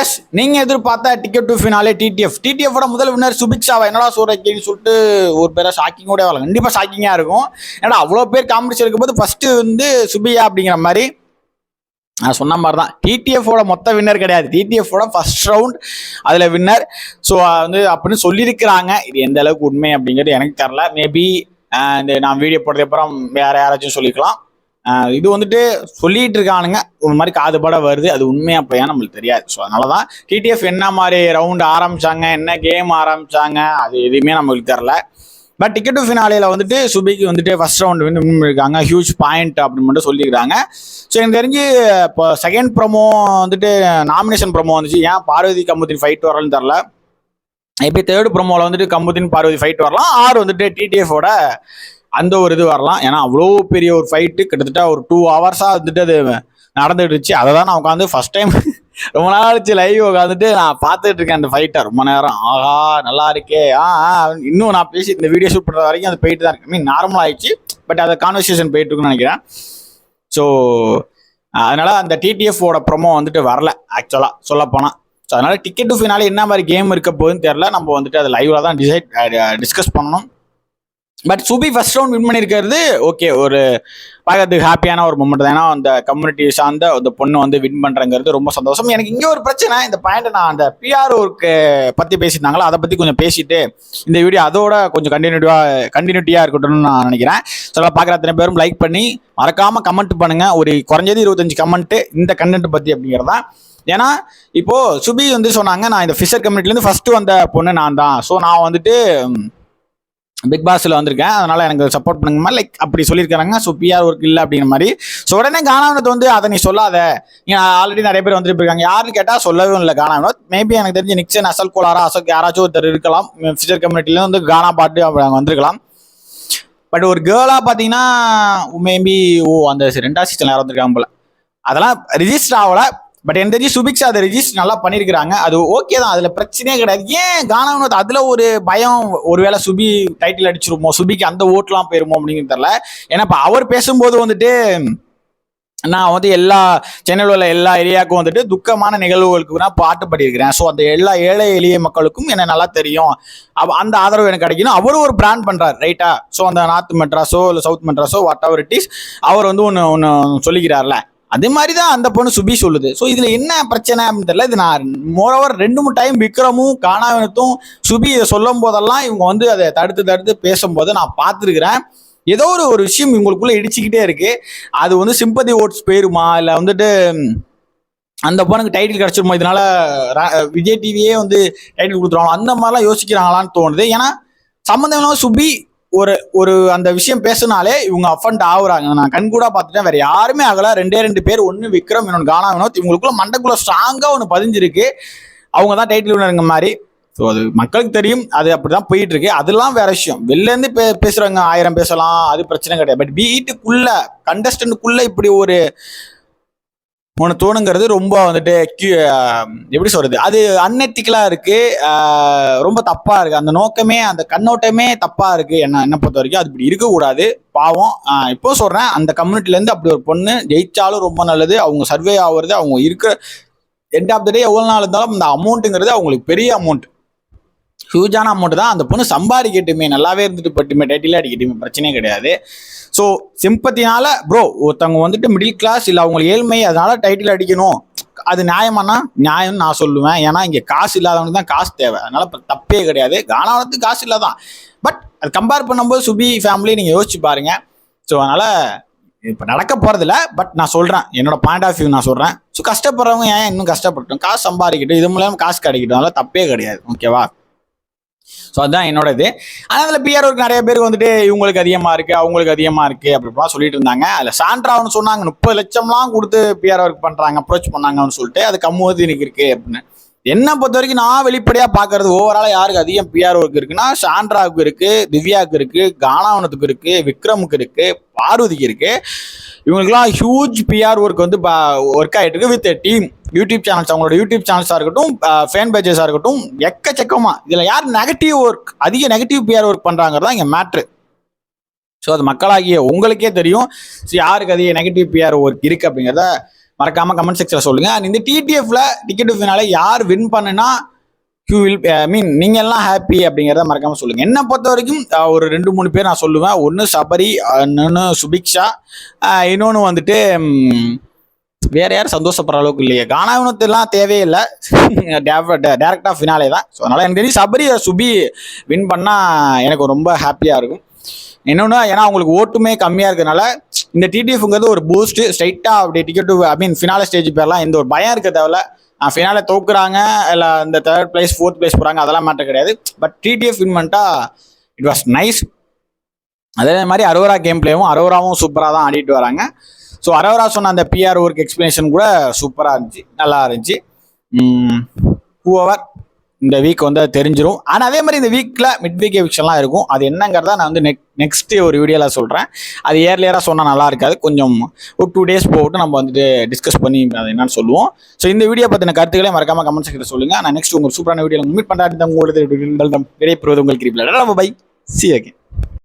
S நீங்க எதிர்பார்த்த ticket to finale TTF டிடிஎஃபோட முதல் வின்னர் சுபிக்ஷாவை என்னடா சூரக்கின்னு சொல்லிட்டு ஒரு பேரை ஷாக்கிங்கோட வரலாம் கண்டிப்பாக ஷாக்கிங்காக இருக்கும். ஏன்னா அவ்வளோ பேர் காம்படிஷன் இருக்கும்போது ஃபர்ஸ்ட் வந்து சுபியா அப்படிங்கிற மாதிரி நான் சொன்ன மாதிரி தான் டிடிஎஃபோட மொத்த வின்னர் கிடையாது. டிடிஎஃபோட ஃபர்ஸ்ட் ரவுண்ட் அதில் வின்னர் ஸோ வந்து அப்படின்னு சொல்லியிருக்கிறாங்க. இது எந்த அளவுக்கு உண்மை அப்படிங்கிறது எனக்கு தெரில மேபி இந்த நான் வீடியோ போட்டதுக்கப்புறம் அப்புறம் வேற யாராச்சும் சொல்லிக்கலாம். இது வந்துட்டு சொல்லிட்டு இருக்கானுங்க. ஒரு மாதிரி காதுபட வருது. அது உண்மையா பையன் நம்மளுக்கு தெரியாது. ஸோ அதனால தான் டிடிஎஃப் என்ன மாதிரி ரவுண்ட் ஆரம்பிச்சாங்க என்ன கேம் ஆரம்பிச்சாங்க அது எதுவுமே நம்மளுக்கு தெரில பட் டிக்கெட் டு ஃபினாலியில் வந்துட்டு சுபிக்கு வந்துட்டு ஃபர்ஸ்ட் ரவுண்ட் வந்து வின் ஹியூஜ் பாயிண்ட் அப்படின்னு மட்டும் சொல்லியிருக்காங்க. ஸோ எனக்கு தெரிஞ்சு இப்போ செகண்ட் ப்ரோமோ வந்துட்டு நாமினேஷன் ப்ரோமோ வந்துச்சு. ஏன் பார்வதி கம்புத்தின் ஃபைட் வரலன்னு தெரில எப்படி தேர்ட் ப்ரோமோவில் வந்துட்டு கம்புத்தின் பார்வதி ஃபைட் வரலாம். ஆர் வந்துட்டு டிடிஎஃபோட அந்த ஒரு இது வரலாம். ஏன்னா அவ்வளோ பெரிய ஒரு ஃபைட்டு கிட்டத்தட்ட ஒரு டூ ஹவர்ஸாக வந்துட்டு அது நடந்துட்டு அதை தான் நான் உட்காந்து ஃபர்ஸ்ட் டைம் ரொம்ப நாள் ஆச்சு லைவ் உட்காந்துட்டு நான் பார்த்துட்டு இருக்கேன் அந்த ஃபைட்டை ரொம்ப நேரம். ஆஹா நல்லா இருக்கே. ஆ இன்னும் நான் பேசி இந்த வீடியோ ஷூட் பண்ணுற வரைக்கும் அது போயிட்டு தான் இருக்கு. மீன் நார்மல் ஆயிடுச்சு. பட் அதை கான்வர்சேஷன் போயிட்டு இருக்குன்னு நினைக்கிறேன். ஸோ அதனால அந்த டிடிஎஃபோட ப்ரொமோ வந்துட்டு வரல ஆக்சுவலாக சொல்லப்போனால் ஸோ அதனால டிக்கெட் டு ஃபினாலே என்ன மாதிரி கேம் இருக்க போகுதுன்னு தெரில நம்ம வந்துட்டு அதை லைவில் தான் டிசைட் டிஸ்கஸ் பண்ணணும். But Subi first round win பண்ணியிருக்கிறது ஓகே ஒரு பார்க்கறதுக்கு ஹாப்பியான ஒரு மூமெண்ட் தான். ஏன்னா அந்த கம்யூனிட்டி சார்ந்த அந்த பொண்ணு வந்து வின் பண்ணுறங்கிறது ரொம்ப சந்தோஷம். எனக்கு இங்கே ஒரு பிரச்சனை இந்த பாயிண்ட் நான் அந்த பிஆர் ஒர்க்கு பற்றி பேசியிருந்தாங்களோ அதை பற்றி கொஞ்சம் பேசிட்டு இந்த வீடியோ அதோட கொஞ்சம் கண்டினியூட்டிவாக கண்டினியூட்டியாக இருக்கட்டும்னு நான் நினைக்கிறேன். சொல்ல பார்க்குற அத்தனை பேரும் லைக் பண்ணி மறக்காமல் கமெண்ட் பண்ணுங்கள் ஒரு குறைஞ்சது இருபத்தஞ்சு கமெண்ட்டு இந்த கண்டென்ட் பற்றி அப்படிங்கிறதா. ஏன்னா இப்போது சுபி வந்து சொன்னாங்க நான் இந்த ஃபிஷர் கம்யூனிட்டிலேருந்து ஃபஸ்ட்டு வந்த பொண்ணு நான் தான் ஸோ நான் வந்துட்டு பிக் பாஸில் வந்திருக்கேன். அதனால் எனக்கு சப்போர்ட் பண்ணுங்க. மாதிரி லைக் அப்படி சொல்லியிருக்காங்க. ஸோ பிஆர் ஒர்க் இல்லை அப்படிங்கிற மாதிரி. ஸோ உடனே கானாவினத்தை வந்து அதை நீ சொல்லாத. நீ ஆல்ரெடி நிறைய பேர் வந்துட்டு இருக்காங்க. யாருன்னு கேட்டால் சொல்லவே இல்லை கானாவினோத். மேபி எனக்கு தெரிஞ்சு நிக்சன் அசல் கோலாரா அசோக் யாராச்சும் ஒருத்தர் இருக்கலாம். ஃபியூச்சர் கம்யூனிட்டிலேருந்து வந்து கானா பாட்டு அப்படி வந்திருக்கலாம். பட் ஒரு கேர்ளாக பார்த்தீங்கன்னா மேபி ஓ அந்த ரெண்டாவது சீசன் யாரும் வந்திருக்காங்க போல. அதெல்லாம் ரிஜிஸ்டர் ஆகலை. பட் எனக்கு தெரிஞ்சு சுபிக்ஷா அதை ரிஜிஸ்டர் நல்லா பண்ணியிருக்கிறாங்க அது ஓகே தான். அதில் பிரச்சனையே கிடையாது. ஏன் கானாவினோத் அதில் ஒரு பயம் ஒருவேளை சுபி டைட்டில் அடிச்சிருமோ? சுபிக்கு அந்த ஓட்டுலாம் போயிருமோ அப்படிங்கிறது தெரில ஏன்னா இப்போ அவர் பேசும்போது வந்துட்டு நான் வந்து எல்லா சென்னையில் உள்ள எல்லா ஏரியாவுக்கும் வந்துட்டு துக்கமான நிகழ்வுகளுக்கு நான் பாட்டு பாடியிருக்கிறேன். ஸோ அந்த எல்லா ஏழை எளிய மக்களுக்கும் என்ன நல்லா தெரியும். அந்த ஆதரவு எனக்கு கிடைக்கணும். அவரும் ஒரு பிராண்ட் பண்ணுறாரு ரைட்டா ஸோ அந்த நார்த் மெட்ராஸோ இல்லை சவுத் மெட்ராஸோ வாட் எவர் இட் இஸ் அவர் வந்து ஒன்று ஒன்று சொல்லிக்கிறார்ல. அதே மாதிரி தான் அந்த பொண்ணு சுபி சொல்லுது. ஸோ இதில் என்ன பிரச்சனை அப்படின்னு தெரியல. இது நான் மோரோவர் ரெண்டு மூணு டைம் விக்ரமும் காணாவினத்தும் சுபி இதை சொல்லும் போதெல்லாம் இவங்க வந்து அதை தடுத்து தடுத்து பேசும்போது நான் பார்த்துருக்குறேன். ஏதோ ஒரு ஒரு விஷயம் இவங்களுக்குள்ளே இடிச்சுக்கிட்டே இருக்கு. அது வந்து சிம்பதி ஓட்ஸ் போயிருமா? இல்லை வந்துட்டு அந்த பொண்ணுக்கு டைட்டில் கிடச்சிருமா? இதனால விஜய் டிவியே வந்து டைட்டில் கொடுத்துருவாங்க அந்த மாதிரிலாம் யோசிக்கிறாங்களான்னு தோணுது. ஏன்னா சம்மந்தம் சுபி ஒரு ஒரு அந்த விஷயம் பேசினாலே இவங்க அஃபண்ட் ஆகுறாங்க. நான் கண் கூட பார்த்துட்டேன். வேற யாருமே ஆகல. ரெண்டே ரெண்டு பேர் ஒன்று விக்ரம் இன்னொன்று கானா வினோத். இவங்களுக்குள்ள மண்டக்குள்ள ஸ்ட்ராங்காக ஒன்று பதிஞ்சிருக்கு. அவங்க தான் டைட்டில் வினருங்க மாதிரி. ஸோ அது மக்களுக்கு தெரியும். அது அப்படிதான் போயிட்டு இருக்கு அதெல்லாம் வேற விஷயம். வெளிலேருந்து பே பேசுறவங்க ஆயிரம் பேசலாம். அது பிரச்சனை கிடையாது. பட் வீட்டுக்குள்ள கண்டஸ்டன்ட்டுக்குள்ள இப்படி ஒரு ஒன்று தோணுங்கிறது ரொம்ப வந்துட்டு எப்படி சொல்றது? அது அன்எத்திக்கலா இருக்கு. ரொம்ப தப்பா இருக்கு. அந்த நோக்கமே அந்த கண்ணோட்டமே தப்பா இருக்கு. என்ன என்ன பொறுத்த வரைக்கும் அது இப்படி இருக்கக்கூடாது. பாவம். இப்போ சொல்றேன் அந்த கம்யூனிட்டில இருந்து அப்படி ஒரு பொண்ணு ஜெயிச்சாலும் ரொம்ப நல்லது. அவங்க சர்வே ஆகுறது அவங்க இருக்கிற எண்ட் ஆஃப் த டே எவ்வளோ நாள் இருந்தாலும் அந்த அமௌண்ட்டுங்கிறது அவங்களுக்கு பெரிய அமௌண்ட் ஹியூஜான அமௌண்ட் தான். அந்த பொண்ணு சம்பாதிக்கட்டுமே நல்லாவே இருந்துட்டு பட்டுமே டைட்டில் அடிக்கட்டுமே பிரச்சனையே கிடையாது. ஸோ சிம்பத்தினால ப்ரோ ஒருத்தவங்க வந்துட்டு மிடில் கிளாஸ் இல்லை அவங்களுக்கு ஏழ்மை அதனால டைட்டில் அடிக்கணும். அது நியாயமானா? நியாயம்னு நான் சொல்லுவேன். ஏன்னா இங்கே காசு இல்லாதவனுக்கு தான் காசு தேவை. அதனால தப்பே கிடையாது. கானாவதுக்கு காசு இல்லாதான் பட் அது கம்பேர் பண்ணும்போது சுபி ஃபேமிலி நீங்கள் யோசிச்சு பாருங்க. ஸோ அதனால இப்போ நடக்க போகிறதில்ல பட் நான் சொல்கிறேன் என்னோட பாயிண்ட் ஆஃப் வியூ நான் சொல்கிறேன் ஸோ கஷ்டப்படுறவங்க ஏன் இன்னும் கஷ்டப்பட்டோம் காசு சம்பாதிக்கட்டும். இது மூலயமா காசு கிடைக்கட்டும். அதெல்லாம் தப்பே கிடையாது. ஓகேவா ஸோ அதுதான் என்னோட இது ஆனால் அதில் பிஆர் ஒர்க் நிறைய பேர் வந்துட்டு இவங்களுக்கு அதிகமாக இருக்குது அவங்களுக்கு அதிகமாக இருக்குது அப்படிலாம் சொல்லிட்டு இருந்தாங்க. அதில் சாண்ட்ராவுன்னு சொன்னாங்க முப்பது லட்சம்லாம் கொடுத்து பிஆர் ஒர்க் பண்ணுறாங்க அப்ரோச் பண்ணாங்கன்னு சொல்லிட்டு அது கம்முவது எனக்கு இருக்குது அப்படின்னு. என்ன பொறுத்த வரைக்கும் நான் வெளிப்படையாக பார்க்கறது ஓவராலாக யாருக்கு அதிகம் பிஆர் ஒர்க் இருக்குன்னா சாண்ட்ராவுக்கு இருக்குது திவ்யாவுக்கு இருக்குது கானாவனத்துக்கு இருக்குது விக்ரமுக்கு இருக்குது பார்வதிக்கு இருக்குது இவங்களுக்குலாம் ஹியூஜ் பிஆர் ஒர்க் வந்து ஒர்க் ஆகிட்டு இருக்கு வித் டீம் யூடியூப் சேனல்ஸ் அவங்களோட யூடியூப் சேனல்ஸாக இருக்கட்டும் ஃபேன் பேஜஸாக இருக்கட்டும் எக்கச்சக்கமாக இதில் யார் நெகட்டிவ் ஒர்க் அதிக நெகட்டிவ் பிஆர் ஒர்க் பண்ணுறாங்கிறது தான் இங்கே மேட்ரு ஸோ அது மக்களாகிய உங்களுக்கே தெரியும். ஸோ யாருக்கு அதிக நெகட்டிவ் பிஆர் ஒர்க் இருக்குது அப்படிங்கிறத மறக்காம கமெண்ட் செக்ஷனில் சொல்லுங்க. அண்ட் இந்த டிடிஎஃப்ல டிக்கெட் ஃபினால ஃபினாலே யார் வின் பண்ணுனா யூ வில் ஐ மீன் நீங்க எல்லாம் ஹாப்பி அப்படிங்கிறத மறக்காம சொல்லுங்க. என்னை பொறுத்த வரைக்கும் ஒரு ரெண்டு மூணு பேர் நான் சொல்லுவேன். ஒன்று சபரி இன்னொன்று சுபிக்ஷா. இன்னொன்று வந்துட்டு வேற யாரும் சந்தோஷப்படுற அளவுக்கு இல்லையே. கானாவினத்தெல்லாம் தேவையில்லை. டேரக்டாக ஃபினாலே தான். ஸோ அதனால எனக்கு தெரியும் சபரி சுபி வின் பண்ணால் எனக்கு ரொம்ப ஹாப்பியாக இருக்கும். இன்னொன்று ஏன்னா அவங்களுக்கு ஓட்டுமே கம்மியாக இருக்கிறதுனால இந்த டிடிஎஃப்ங்கிறது ஒரு பூஸ்ட் ஸ்ட்ரைட்டாக அப்படி டிக்கெட் ஐ மீன் ஃபினால ஸ்டேஜ் போயிடலாம் எந்த ஒரு பயம் இருக்க தேவையில்ல. ஃபினால தோக்குறாங்க இல்லை இந்த தேர்ட் பிளேஸ் ஃபோர்த் பிளேஸ் போகிறாங்க அதெல்லாம் மேட்டர் கிடையாது. பட் டிடிஎஃப் வின் பண்ணிட்டா இட் வாஸ் நைஸ் அதே மாதிரி அரோரா கேம் பிளேவும் அரோராவும் சூப்பராக தான் ஆடிட்டு வராங்க. ஸோ அரோரா சொன்ன அந்த பிஆர் ஒர்க் எக்ஸ்பிளேஷன் கூட சூப்பராக இருந்துச்சு. நல்லா இருந்துச்சு. ஹூவர் இந்த வீக் வந்து அது தெரிஞ்சிடும் ஆனால் அதே மாதிரி இந்த வீக்கில் மிட் வீக் எவிக்ஷன்லாம் இருக்கும். அது என்னங்கிறத நான் வந்து நெக் நெக்ஸ்ட் ஒரு வீடியோவில் சொல்கிறேன் அது இயர்லியராக சொன்னால் நல்லா இருக்காது. கொஞ்சம் ஒரு டூ டேஸ் போட்டு நம்ம வந்துட்டு டிஸ்கஸ் பண்ணி அது என்னன்னு சொல்லுவோம். ஸோ இந்த வீடியோ பற்றின கருத்துக்களே மறக்காம கமெண்ட் செக்ஷனில் சொல்லுங்கள் நான் நெக்ஸ்ட் உங்களுக்கு சூப்பரான வீடியோ மீட் பண்ணுறது உங்களுக்கு விடைபெறுவது உங்களுக்கு பை சி ஓகே